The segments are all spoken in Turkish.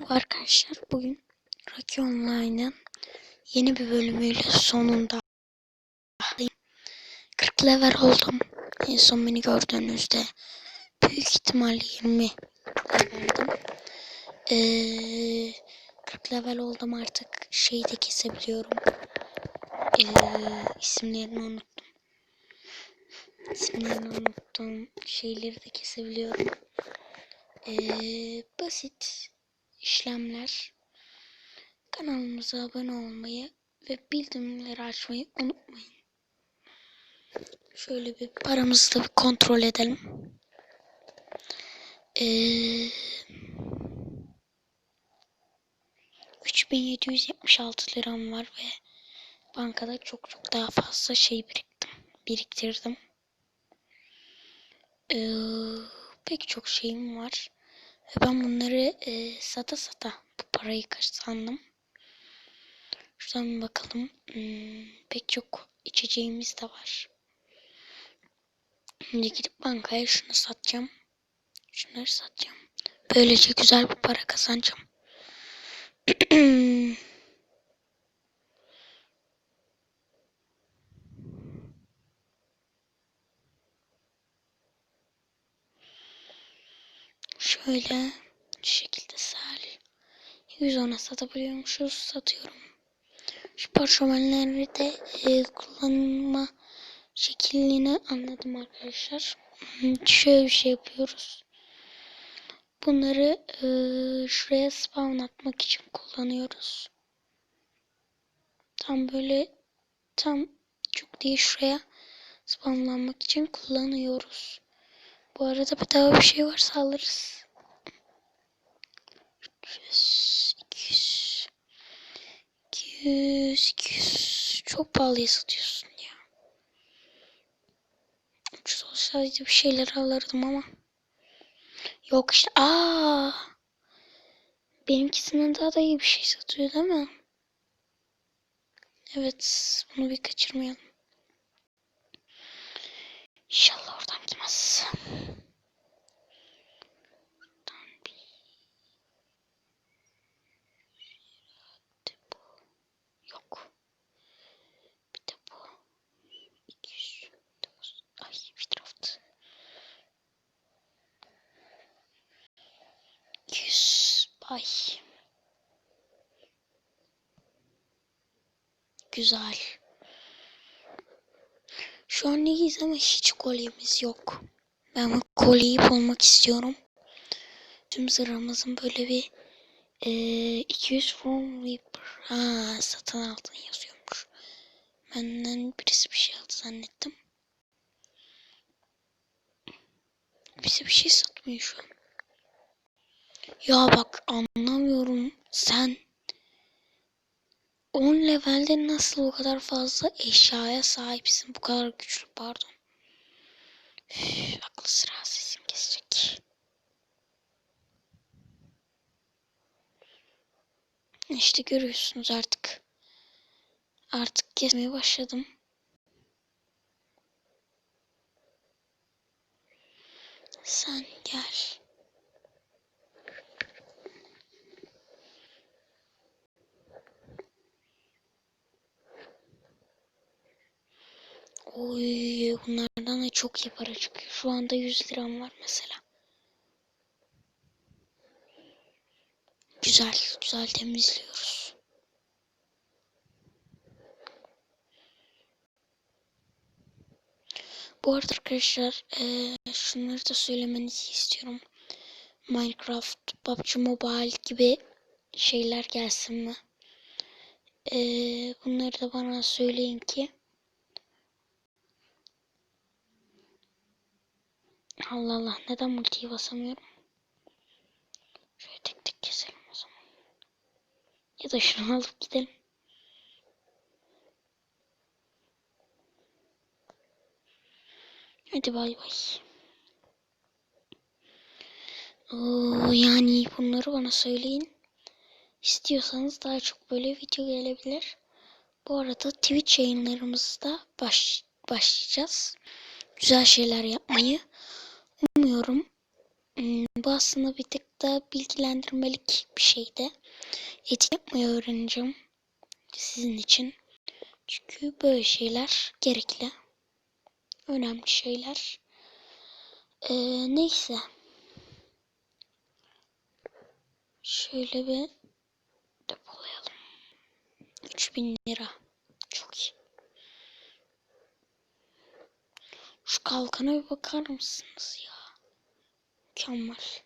Merhaba arkadaşlar. Bugün Rocky Online'ın yeni bir bölümüyle sonunda 40 level oldum. En son beni gördüğünüzde büyük ihtimal 20 leveldim. Ee, 40 level oldum artık. Şeyi de kesebiliyorum. Ee, isimlerini unuttum. İsimlerini unuttum. Şeyleri de kesebiliyorum. Ee, basit işlemler. Kanalımıza abone olmayı ve bildirimleri açmayı unutmayın. Şöyle bir paramızı da bir kontrol edelim. Ee, 3776 liram var ve bankada çok çok daha fazla şey biriktim, biriktirdim. Ee, pek çok şeyim var. Ben bunları e, sata sata bu parayı kazandım. Şuradan bir bakalım. Hmm, pek çok içeceğimiz de var. Şimdi gidip bankaya şunu satacağım. Şunları satacağım. Böylece güzel bir para kazanacağım. Şöyle şu şekilde sel. 110'a satabiliyormuşuz. Satıyorum. Şu parşömenleri de e, kullanma şeklini anladım arkadaşlar. Şöyle bir şey yapıyoruz. Bunları e, şuraya spawn atmak için kullanıyoruz. Tam böyle tam çok değil şuraya spawnlanmak için kullanıyoruz. Bu arada bedava bir şey varsa alırız. 300, 200, 200, 200. Çok pahalıya satıyorsun ya. Ucuz olsaydı bir şeyler alırdım ama. Yok işte. Aa. Benimkisinden daha da iyi bir şey satıyor değil mi? Evet. Bunu bir kaçırmayalım. İnşallah oradan gitmez. Yok. Bir de bu. 200. Ay Widraft. 200. Ay. Güzel. Şu an neyiz ama hiç kolyemiz yok. Ben bu kolyeyip olmak istiyorum. Tüm zırhımızın böyle bir e, 200 from Reaper. Ha, satın aldın yazıyormuş. Benden birisi bir şey aldı zannettim. Bize bir şey satmıyor şu an. Ya bak anlamıyorum. Sen 10 levelde nasıl o kadar fazla eşyaya sahipsin? Bu kadar güçlü pardon. Üf, aklı sıra sesim kesecek. İşte görüyorsunuz artık. Artık kesmeye başladım. Sen gel. Oy bunlardan da çok iyi para çıkıyor. Şu anda 100 liram var mesela. Güzel, güzel temizliyoruz. Bu arada arkadaşlar e, şunları da söylemenizi istiyorum. Minecraft, PUBG Mobile gibi şeyler gelsin mi? E, bunları da bana söyleyin ki Allah Allah neden multiyi basamıyorum? Şöyle tek tek keselim o zaman. Ya da şunu alıp gidelim. Hadi bay bay. Oo, yani bunları bana söyleyin. İstiyorsanız daha çok böyle video gelebilir. Bu arada Twitch yayınlarımızda baş, başlayacağız. Güzel şeyler yapmayı umuyorum. Bu aslında bir tık da bilgilendirmelik bir şeydi. Etik yapmayı öğreneceğim sizin için. Çünkü böyle şeyler gerekli. Önemli şeyler. Ee, neyse. Şöyle bir depolayalım. 3000 lira. Çok iyi. Şu kalkana bir bakar mısınız ya? Mükemmel.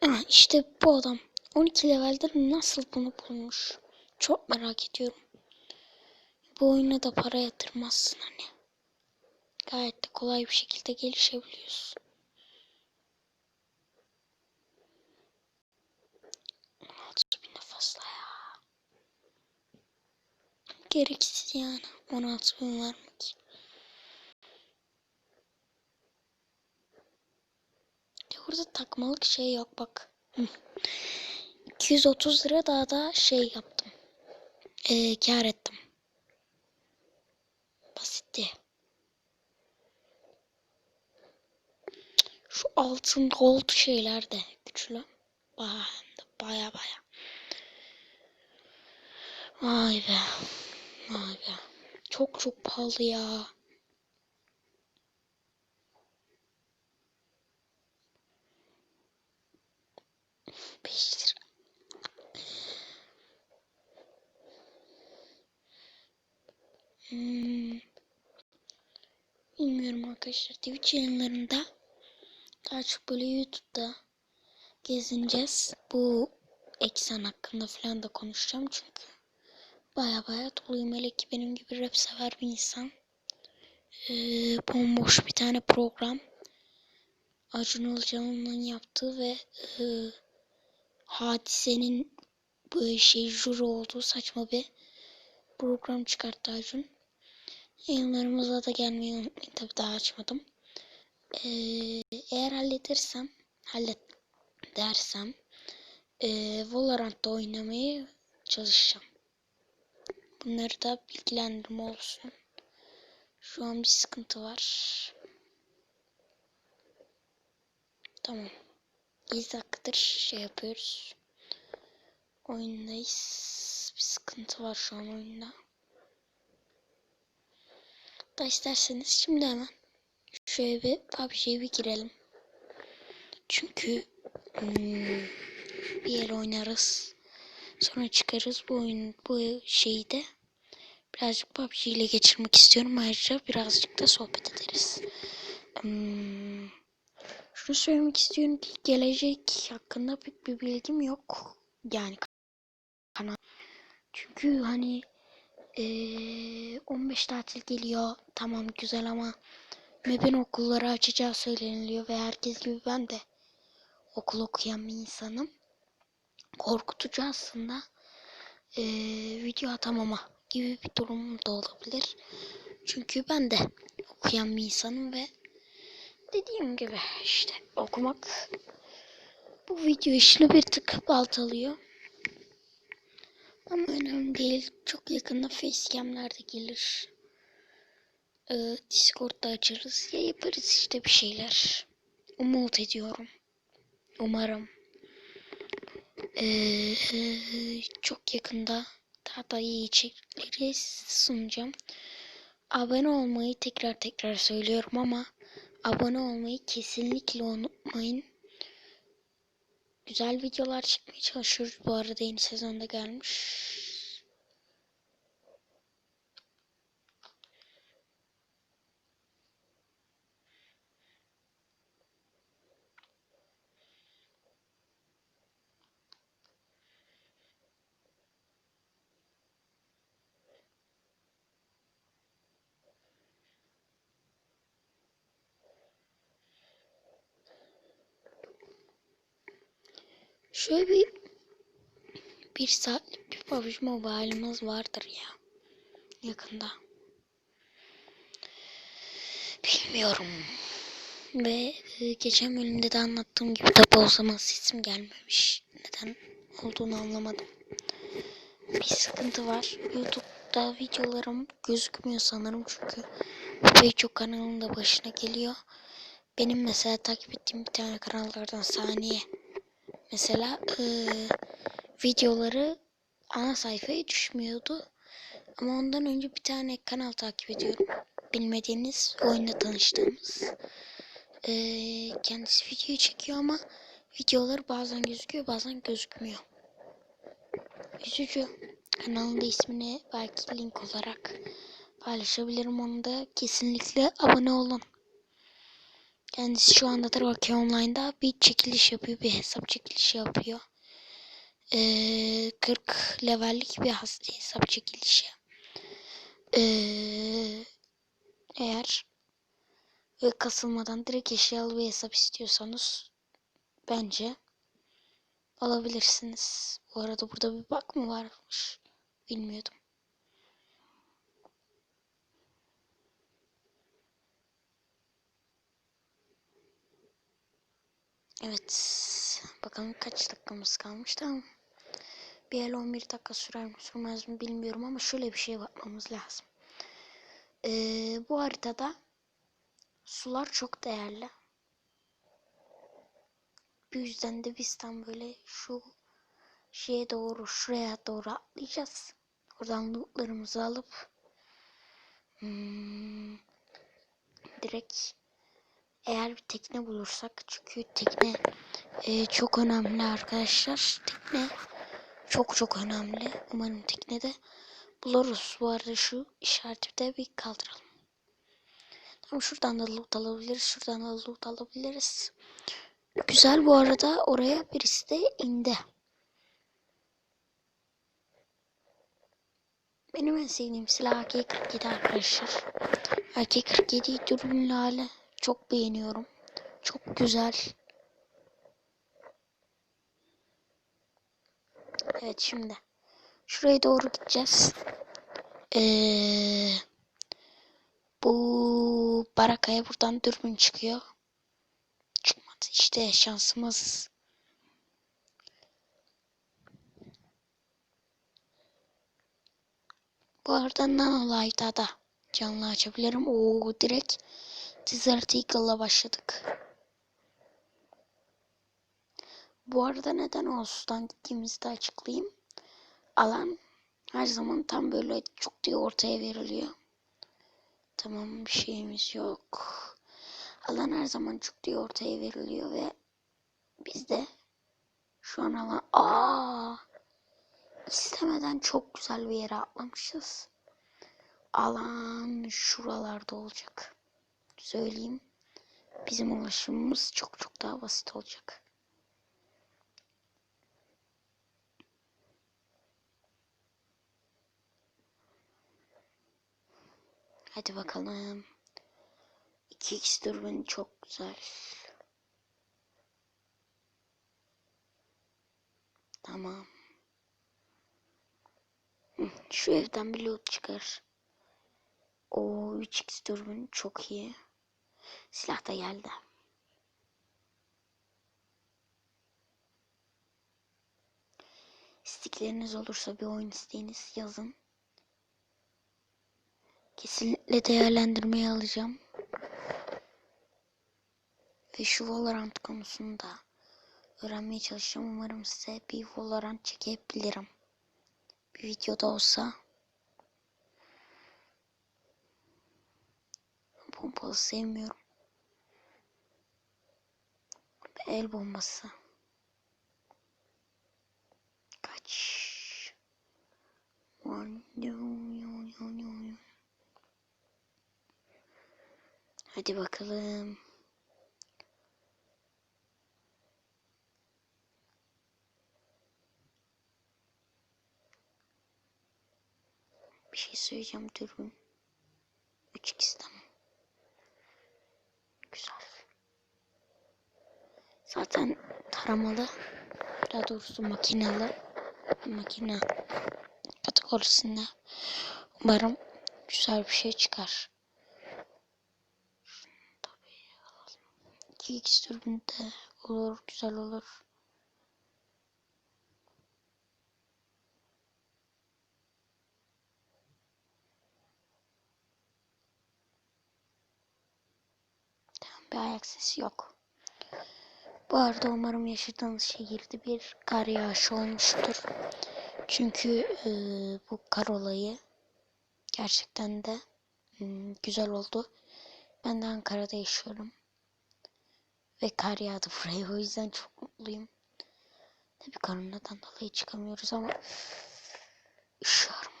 Ama işte bu adam 12 levelde nasıl bunu bulmuş? Çok merak ediyorum. Bu oyuna da para yatırmazsın hani. Gayet de kolay bir şekilde gelişebiliyorsun. 16 bin de fazla ya. Gereksiz yani 16 bin vermek. Ya Burada takmalık şey yok bak. Hı. 230 lira daha da şey yaptım. Ee, kar ettim. Basitti. Şu altın gold şeyler de güçlü. Baya baya baya. Vay be. Vay be. Çok çok pahalı ya. Beş lira. Hmm. Bilmiyorum arkadaşlar. Twitch yayınlarında daha çok böyle YouTube'da gezineceğiz. Bu eksen hakkında falan da konuşacağım çünkü baya baya doluyum. Hele ki benim gibi rap sever bir insan. Ee, bomboş bir tane program. Acun Ilıcalı'nın yaptığı ve e, hadisenin bu şey jüri olduğu saçma bir program çıkarttı Acun. Yayınlarımıza da gelmeyi unutmayın. Tabi daha açmadım. Ee, eğer halledersem, hallet dersem e, Valorant'ta oynamayı çalışacağım. Bunları da bilgilendirme olsun. Şu an bir sıkıntı var. Tamam. 7 dakikadır şey yapıyoruz. Oyundayız. Bir sıkıntı var şu an oyunda. Da isterseniz şimdi hemen şöyle bir PUBG'ye bir girelim. Çünkü hmm, bir yer oynarız. Sonra çıkarız bu oyun bu şeyi de birazcık PUBG ile geçirmek istiyorum. Ayrıca birazcık da sohbet ederiz. Şunu söylemek istiyorum ki gelecek hakkında pek bir bilgim yok. Yani kanal. Çünkü hani eee 15 tatil geliyor. Tamam güzel ama MEB'in okulları açacağı söyleniliyor ve herkes gibi ben de okul okuyan bir insanım. Korkutucu aslında. Eee, video atamama gibi bir durum da olabilir. Çünkü ben de okuyan bir insanım ve dediğim gibi işte okumak bu video işini bir tık baltalıyor. Ama önemli değil. Çok yakında facecam'ler de gelir. Ee, Discord'da açarız. Ya yaparız işte bir şeyler. Umut ediyorum. Umarım. Ee, çok yakında daha da iyi içerikleri sunacağım. Abone olmayı tekrar tekrar söylüyorum ama abone olmayı kesinlikle unutmayın. Güzel videolar çekmeye çalışıyoruz. Bu arada yeni sezonda gelmiş. Şöyle bir bir saatlik bir PUBG Mobile'ımız vardır ya. Yakında. Bilmiyorum. Ve e, geçen bölümde de anlattığım gibi tabi o zaman sesim gelmemiş. Neden olduğunu anlamadım. Bir sıkıntı var. Youtube'da videolarım gözükmüyor sanırım çünkü pek çok kanalın da başına geliyor. Benim mesela takip ettiğim bir tane kanallardan saniye. Mesela eee, videoları ana sayfaya düşmüyordu. Ama ondan önce bir tane kanal takip ediyorum. Bilmediğiniz oyunda tanıştığımız. Eee, kendisi videoyu çekiyor ama videoları bazen gözüküyor bazen gözükmüyor. Üzücü. Kanalın da ismini belki link olarak paylaşabilirim. Onu da kesinlikle abone olun. Kendisi şu anda Travaki Online'da bir çekiliş yapıyor. Bir hesap çekilişi yapıyor. Ee, 40 levellik bir hesap çekilişi. Ee, eğer ve kasılmadan direkt eşyalı bir hesap istiyorsanız bence alabilirsiniz. Bu arada burada bir bak mı varmış? Bilmiyordum. Evet. Bakalım kaç dakikamız kalmış tamam. Bir el 11 dakika sürer mi sürmez mi bilmiyorum ama şöyle bir şey bakmamız lazım. Ee, bu haritada sular çok değerli. Bu yüzden de biz tam böyle şu şeye doğru şuraya doğru atlayacağız. Oradan lootlarımızı alıp hmm, direkt eğer bir tekne bulursak çünkü tekne e, çok önemli arkadaşlar. Tekne çok çok önemli. Umarım teknede buluruz. Bu arada şu işareti de bir kaldıralım. Tamam şuradan da loot alabiliriz. Şuradan da loot alabiliriz. Güzel bu arada oraya birisi de indi. Benim en sevdiğim silah AK-47 arkadaşlar. AK-47 dürbünlü hali çok beğeniyorum. Çok güzel. Evet şimdi. Şuraya doğru gideceğiz. Ee, bu barakaya buradan dürbün çıkıyor. Çıkmadı. İşte şansımız. Bu arada Nanolight'a da canlı açabilirim. Oo direkt Desert Eagle'la başladık. Bu arada neden Oğuz'dan gittiğimizi de açıklayayım. Alan her zaman tam böyle çok diye ortaya veriliyor. Tamam bir şeyimiz yok. Alan her zaman çok diye ortaya veriliyor ve biz de şu an alan aa istemeden çok güzel bir yere atlamışız. Alan şuralarda olacak. Söyleyeyim. Bizim ulaşımımız çok çok daha basit olacak. Hadi bakalım. 2x dürbün çok güzel. Tamam. Şu evden bir loot çıkar. O 3x dürbün çok iyi. Silah da geldi. İstekleriniz olursa bir oyun isteğiniz yazın. Kesinlikle değerlendirmeye alacağım. Ve şu Valorant konusunda öğrenmeye çalışacağım. Umarım size bir Valorant çekebilirim. Bir videoda olsa. Pompalı sevmiyorum. El bombası. Kaç. Hadi bakalım. Bir şey söyleyeceğim dürbün. 3x tamam. Güzel. Zaten taramalı. Daha doğrusu makinalı. Makine kategorisinde. Umarım güzel bir şey çıkar. Tabii alalım. 2x dürbün de olur. Güzel olur. bir ayak sesi yok. Bu arada umarım yaşadığınız şehirde bir kar yağışı olmuştur. Çünkü e, bu kar olayı gerçekten de güzel oldu. Ben de Ankara'da yaşıyorum. Ve kar yağdı buraya. O yüzden çok mutluyum. Tabii koronadan dolayı çıkamıyoruz ama üşüyorum.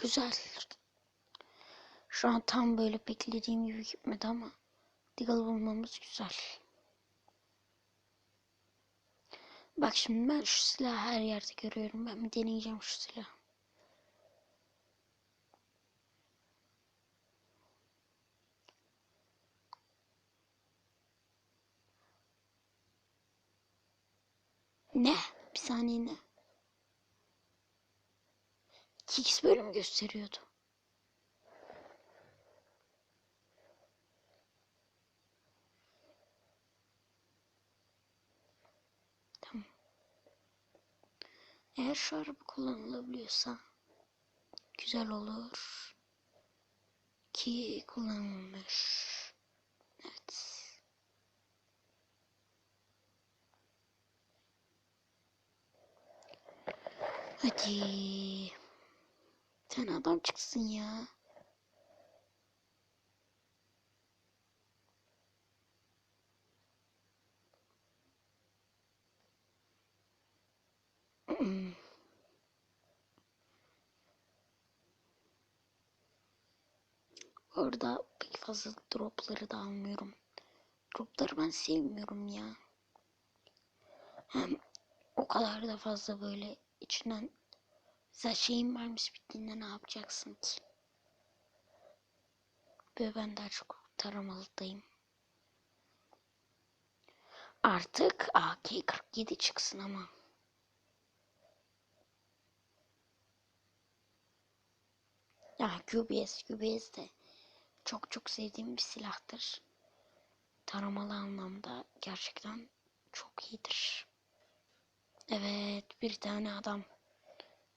Güzel. Şu an tam böyle beklediğim gibi gitmedi ama Deagle bulmamız güzel. Bak şimdi ben şu silahı her yerde görüyorum. Ben deneyeceğim şu silahı. Ne? Bir saniye ne? 2x bölüm gösteriyordu. Tamam. Eğer şu araba kullanılabiliyorsa güzel olur. Ki kullanılmış. Evet. Hadi. Sen adam çıksın ya. Orada pek fazla dropları da almıyorum. Dropları ben sevmiyorum ya. Hem o kadar da fazla böyle içinden Mesela şeyin mermisi bittiğinde ne yapacaksın ki? Ve ben daha çok taramalıdayım. Artık AK-47 çıksın ama. Ya QBS, QBS de çok çok sevdiğim bir silahtır. Taramalı anlamda gerçekten çok iyidir. Evet, bir tane adam.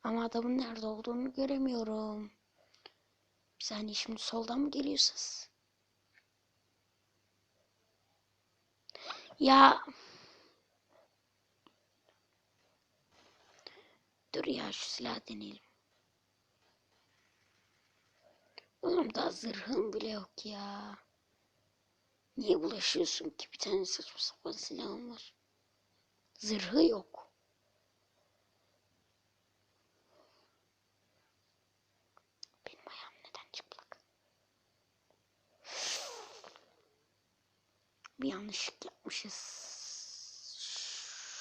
Ama adamın nerede olduğunu göremiyorum. Bir saniye şimdi soldan mı geliyorsunuz? Ya. Dur ya şu silah deneyelim. Oğlum daha zırhım bile yok ya. Niye bulaşıyorsun ki? Bir tane saçma sapan silahım var. Zırhı yok. Benim ayağım neden çıplak? Bir yanlışlık yapmışız.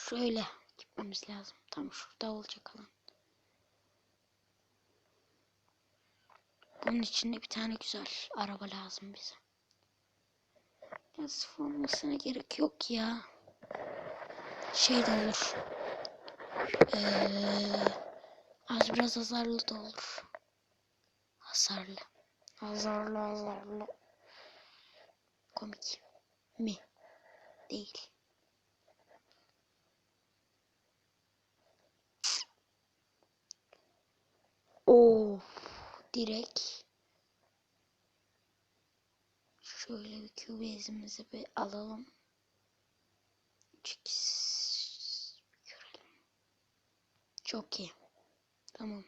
Şöyle gitmemiz lazım. Tam şurada olacak alan. Bunun için de bir tane güzel araba lazım bize. Ya sıfır olmasına gerek yok ya. Şey de olur. Ee, az biraz hasarlı da olur. Hasarlı. Hasarlı hasarlı. Komik. Mi? Değil. Of. Direkt. Şöyle bir küvezimizi bir alalım. 3x görelim. Çok iyi. Tamam.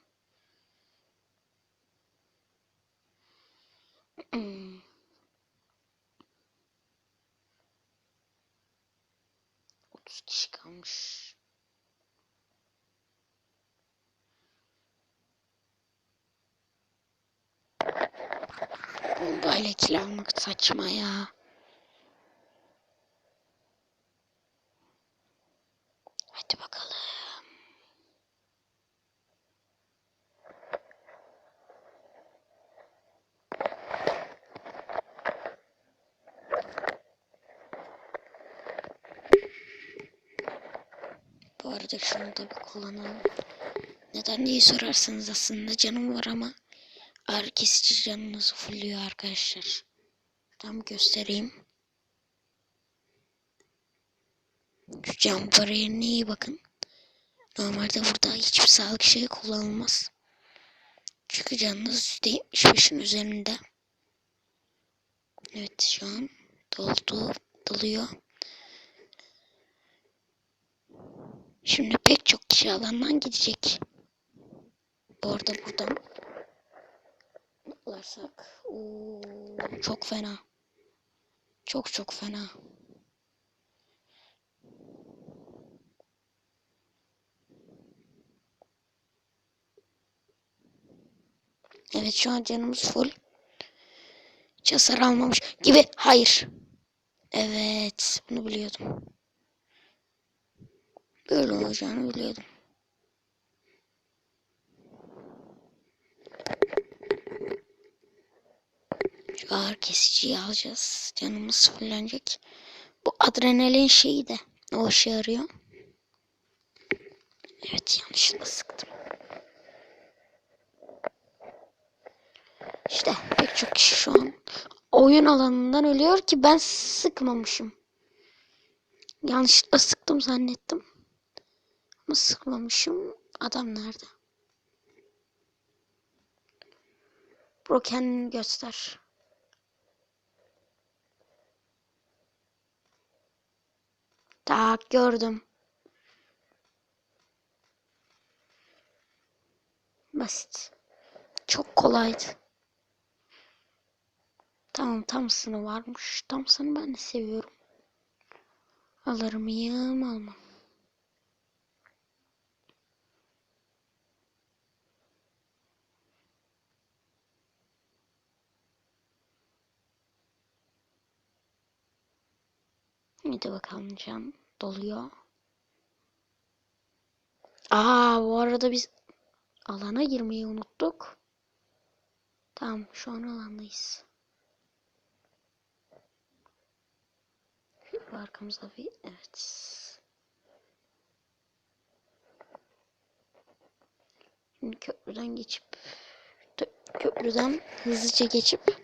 Hmm. Otuz kişi kalmış. Bombayla kill almak saçma ya. Hadi bakalım. Da bir kullanalım. Neden diye sorarsanız aslında canım var ama ağrı kesici canınızı fulluyor arkadaşlar. Tam göstereyim. Şu cam bariyerine iyi bakın. Normalde burada hiçbir sağlık şeyi kullanılmaz. Çünkü canınız %75'in üzerinde. Evet şu an doldu, doluyor. Şimdi pek çok kişi alandan gidecek. Bu arada buradan atlarsak çok fena. Çok çok fena. Evet şu an canımız full. Hiç hasar almamış gibi. Hayır. Evet bunu biliyordum. Böyle olacağını biliyordum. Ağır kesiciyi alacağız. Canımız fullenecek. Bu adrenalin şeyi de o işe yarıyor. Evet yanlışlıkla sıktım. İşte pek çok kişi şu an oyun alanından ölüyor ki ben sıkmamışım. Yanlışlıkla sıktım zannettim. Ama sıkmamışım. Adam nerede? Bro kendini göster. Tak gördüm. Basit. Çok kolaydı. Tamam Thompson'ı varmış. Thompson'ı ben de seviyorum. Alır mıyım almam. Hadi bakalım can doluyor. Aa bu arada biz alana girmeyi unuttuk. Tamam şu an alandayız. Arkamızda bir evet. Şimdi köprüden geçip köprüden hızlıca geçip